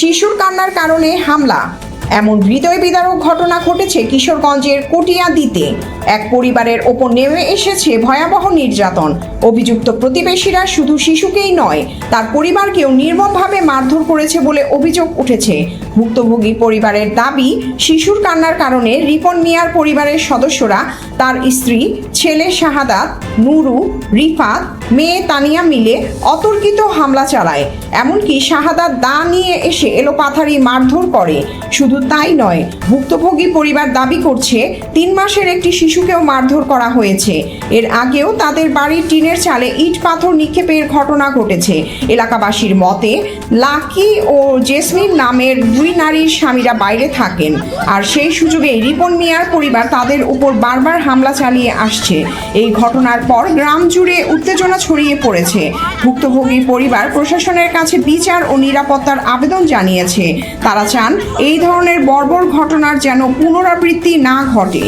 শিশুর কান্নার কারণে হামলা। এমন হৃদয় বিদারক ঘটনা ঘটেছে কিশোরগঞ্জের কটিয়াদিতে। এক পরিবারের ওপর নেমে এসেছে ভয়াবহ নির্যাতন। অভিযুক্ত প্রতিবেশীরা শুধু শিশুকেই নয়, তার পরিবারকেও নির্মমভাবে মারধর করেছে বলে অভিযোগ উঠেছে। ভুক্তভোগী পরিবারের দাবি, শিশুর কান্নার কারণে রিপন মিয়ার পরিবারের সদস্যরা তার স্ত্রী, ছেলে শাহাদাত, নুরু, রিফাত, মেয়ে তানিয়া মিলে অতর্কিত হামলা চালায়। এমনকি শাহাদাত দা নিয়ে এসে এলোপাথারি মারধর করে। শুধু তাই নয়, ভুক্তভোগী পরিবার দাবি করছে, তিন মাসের একটি শিশুকেও মারধর করা হয়েছে। এর আগেও তাদের বাড়ির টিনের চালে ইট পাথর নিক্ষেপের ঘটনা ঘটেছে। এলাকাবাসীর মতে, লাকি ও জেসমিন নামের দুই নারীর স্বামীরা বাইরে থাকেন। আর সেই সুযোগে রিপন মিয়ার পরিবার তাদের উপর বারবার হামলা চালিয়ে আসছে। এই ঘটনার পর গ্রাম জুড়ে উত্তেজনা ছড়িয়ে পড়েছে। ভুক্তভোগী পরিবার প্রশাসনের কাছে বিচার ও নিরাপত্তার আবেদন জানিয়েছে। তারা চান এই ধরনের বর্বর ঘটনার যেন পুনরাবৃত্তি না ঘটে।